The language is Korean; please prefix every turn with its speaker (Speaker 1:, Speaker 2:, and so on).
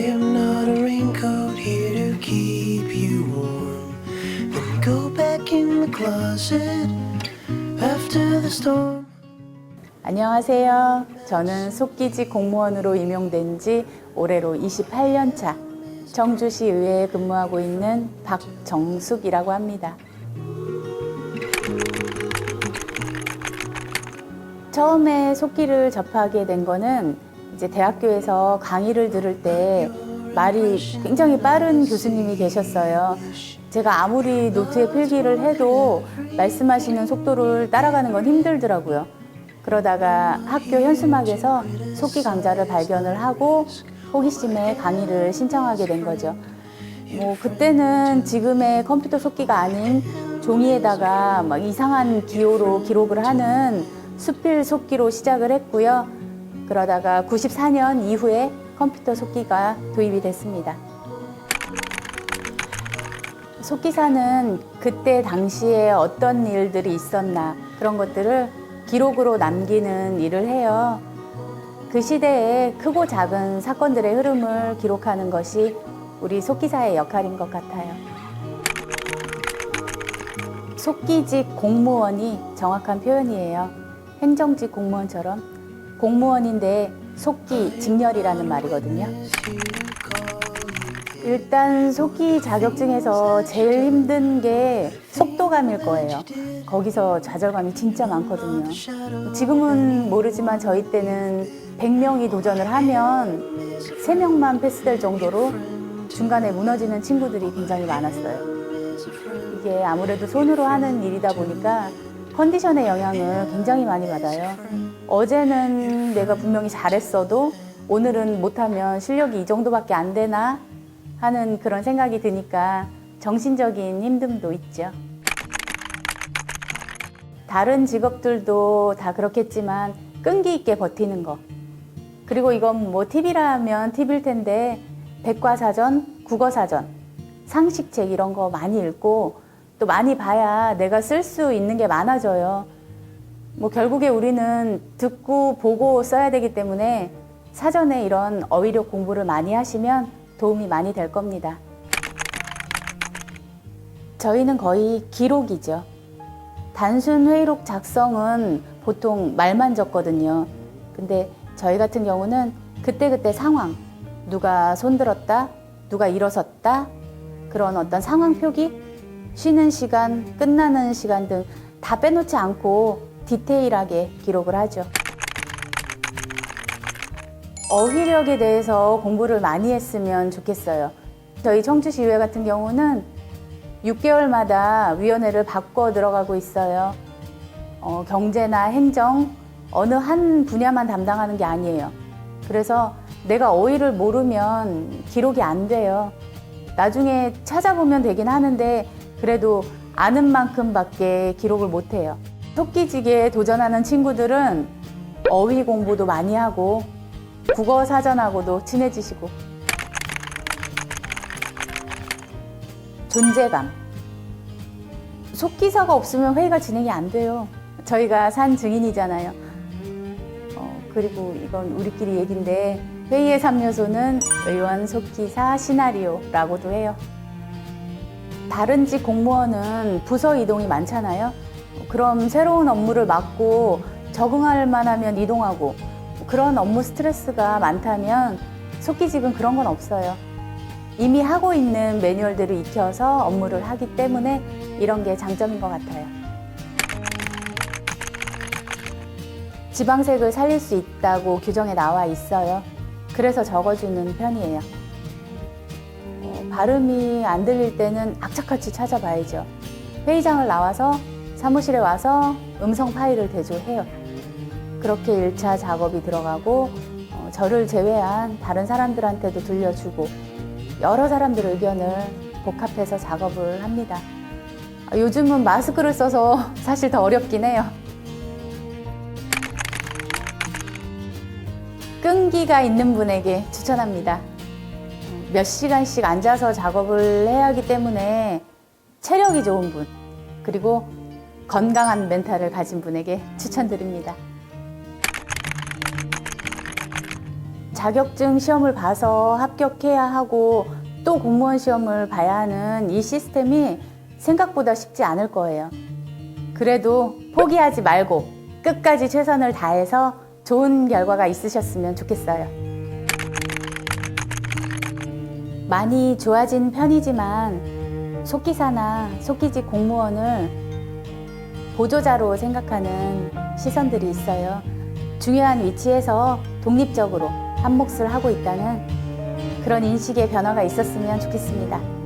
Speaker 1: Am not a raincoat here to keep you warm. Me go back in the closet after the storm.
Speaker 2: 안녕하세요. 저는 속기지 공무원으로 임용된 지 올해로 28년 차 청주시 의회에 근무하고 있는 박정숙이라고 합니다. 처음에 속기를 접하게 된 거는 이제 대학교에서 강의를 들을 때 말이 굉장히 빠른 교수님이 계셨어요. 제가 아무리 노트에 필기를 해도 말씀하시는 속도를 따라가는 건 힘들더라고요. 그러다가 학교 현수막에서 속기 강좌를 발견을 하고 호기심에 강의를 신청하게 된 거죠. 뭐 그때는 지금의 컴퓨터 속기가 아닌 종이에다가 막 이상한 기호로 기록을 하는 수필 속기로 시작을 했고요. 그러다가 94년 이후에 컴퓨터 속기가 도입이 됐습니다. 속기사는 그때 당시에 어떤 일들이 있었나 그런 것들을 기록으로 남기는 일을 해요. 그 시대에 크고 작은 사건들의 흐름을 기록하는 것이 우리 속기사의 역할인 것 같아요. 속기직 공무원이 정확한 표현이에요. 행정직 공무원처럼 공무원인데 속기 직렬이라는 말이거든요. 일단 속기 자격증에서 제일 힘든 게 속도감일 거예요. 거기서 좌절감이 진짜 많거든요. 지금은 모르지만 저희 때는 100명이 도전을 하면 3명만 패스될 정도로 중간에 무너지는 친구들이 굉장히 많았어요. 이게 아무래도 손으로 하는 일이다 보니까 컨디션의 영향을 굉장히 많이 받아요. 어제는 내가 분명히 잘했어도 오늘은 못하면 실력이 이 정도밖에 안 되나 하는 그런 생각이 드니까 정신적인 힘듦도 있죠. 다른 직업들도 다 그렇겠지만 끈기 있게 버티는 거. 그리고 이건 뭐 팁이라면 팁일 텐데 백과사전, 국어사전, 상식책 이런 거 많이 읽고 또 많이 봐야 내가 쓸 수 있는 게 많아져요. 뭐 결국에 우리는 듣고 보고 써야 되기 때문에 사전에 이런 어휘력 공부를 많이 하시면 도움이 많이 될 겁니다. 저희는 거의 기록이죠. 단순 회의록 작성은 보통 말만 적거든요. 근데 저희 같은 경우는 그때그때 상황, 누가 손들었다, 누가 일어섰다, 그런 어떤 상황 표기, 쉬는 시간, 끝나는 시간 등 다 빼놓지 않고 디테일하게 기록을 하죠. 어휘력에 대해서 공부를 많이 했으면 좋겠어요. 저희 청주시의회 같은 경우는 6개월마다 위원회를 바꿔 들어가고 있어요. 어, 경제나 행정, 어느 한 분야만 담당하는 게 아니에요. 그래서 내가 어휘를 모르면 기록이 안 돼요. 나중에 찾아보면 되긴 하는데 그래도 아는 만큼밖에 기록을 못 해요. 토끼지기에 도전하는 친구들은 어휘 공부도 많이 하고 국어 사전하고도 친해지시고 존재감 속기사가 없으면 회의가 진행이 안 돼요. 저희가 산 증인이잖아요. 어, 그리고 이건 우리끼리 얘긴데 회의의 3요소는 의원 속기사 시나리오라고도 해요. 다른 직 공무원은 부서 이동이 많잖아요. 그럼 새로운 업무를 맡고 적응할 만하면 이동하고 그런 업무 스트레스가 많다면 속기직은 그런 건 없어요. 이미 하고 있는 매뉴얼들을 익혀서 업무를 하기 때문에 이런 게 장점인 것 같아요. 지방색을 살릴 수 있다고 규정에 나와 있어요. 그래서 적어주는 편이에요. 어, 발음이 안 들릴 때는 악착같이 찾아봐야죠. 회의장을 나와서 사무실에 와서 음성 파일을 대조해요. 그렇게 1차 작업이 들어가고 어, 저를 제외한 다른 사람들한테도 들려주고 여러 사람들 의견을 복합해서 작업을 합니다. 아, 요즘은 마스크를 써서 사실 더 어렵긴 해요. 끈기가 있는 분에게 추천합니다. 어, 몇 시간씩 앉아서 작업을 해야 하기 때문에 체력이 좋은 분, 그리고 건강한 멘탈을 가진 분에게 추천드립니다. 자격증 시험을 봐서 합격해야 하고 또 공무원 시험을 봐야 하는 이 시스템이 생각보다 쉽지 않을 거예요. 그래도 포기하지 말고 끝까지 최선을 다해서 좋은 결과가 있으셨으면 좋겠어요. 많이 좋아진 편이지만 속기사나 속기직 공무원을 보조자로 생각하는 시선들이 있어요. 중요한 위치에서 독립적으로 한 몫을 하고 있다는 그런 인식의 변화가 있었으면 좋겠습니다.